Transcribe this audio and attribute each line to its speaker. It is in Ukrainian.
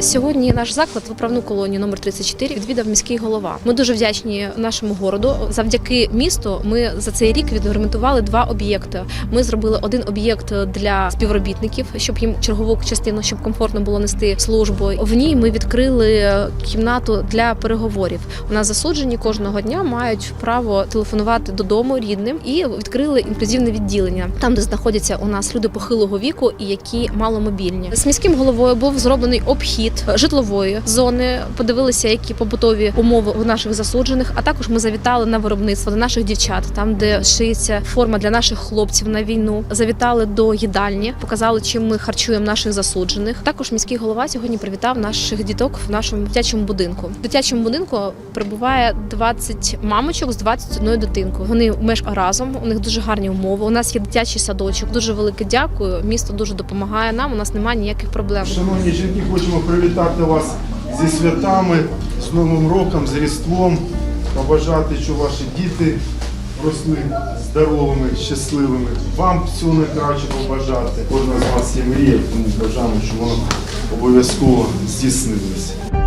Speaker 1: Сьогодні наш заклад виправну колонію номер 34 відвідав міський голова. Ми дуже вдячні нашому городу. Завдяки місту ми за цей рік відремонтували два об'єкти. Ми зробили один об'єкт для співробітників, щоб їм чергову частину, щоб комфортно було нести службу. В ній ми відкрили кімнату для переговорів. У нас засуджені кожного дня мають право телефонувати додому рідним і відкрили інклюзивне відділення, там де знаходяться у нас люди похилого віку і які маломобільні. З міським головою був зроблений обхід житлової зони. Подивилися, які побутові умови у наших засуджених. А також ми завітали на виробництво до наших дівчат, там де шиється форма для наших хлопців на війну. Завітали до їдальні, показали, чим ми харчуємо наших засуджених. Також міський голова сьогодні привітав наших діток в нашому дитячому будинку. В дитячому будинку перебуває 20 мамочок з 21 дитинкою. Вони мешкають разом. У них дуже гарні умови. У нас є дитячий садочок. Дуже велике дякую. Місто дуже допомагає нам. У нас немає ніяких проблем.
Speaker 2: Шановні жінки, хочемо привітати вас зі святами, з Новим роком, з Різдвом, побажати, щоб ваші діти росли здоровими, щасливими. Вам всього найкраще побажати. Кожна з вас є мрія, тому бажаємо, щоб воно обов'язково здійснилося.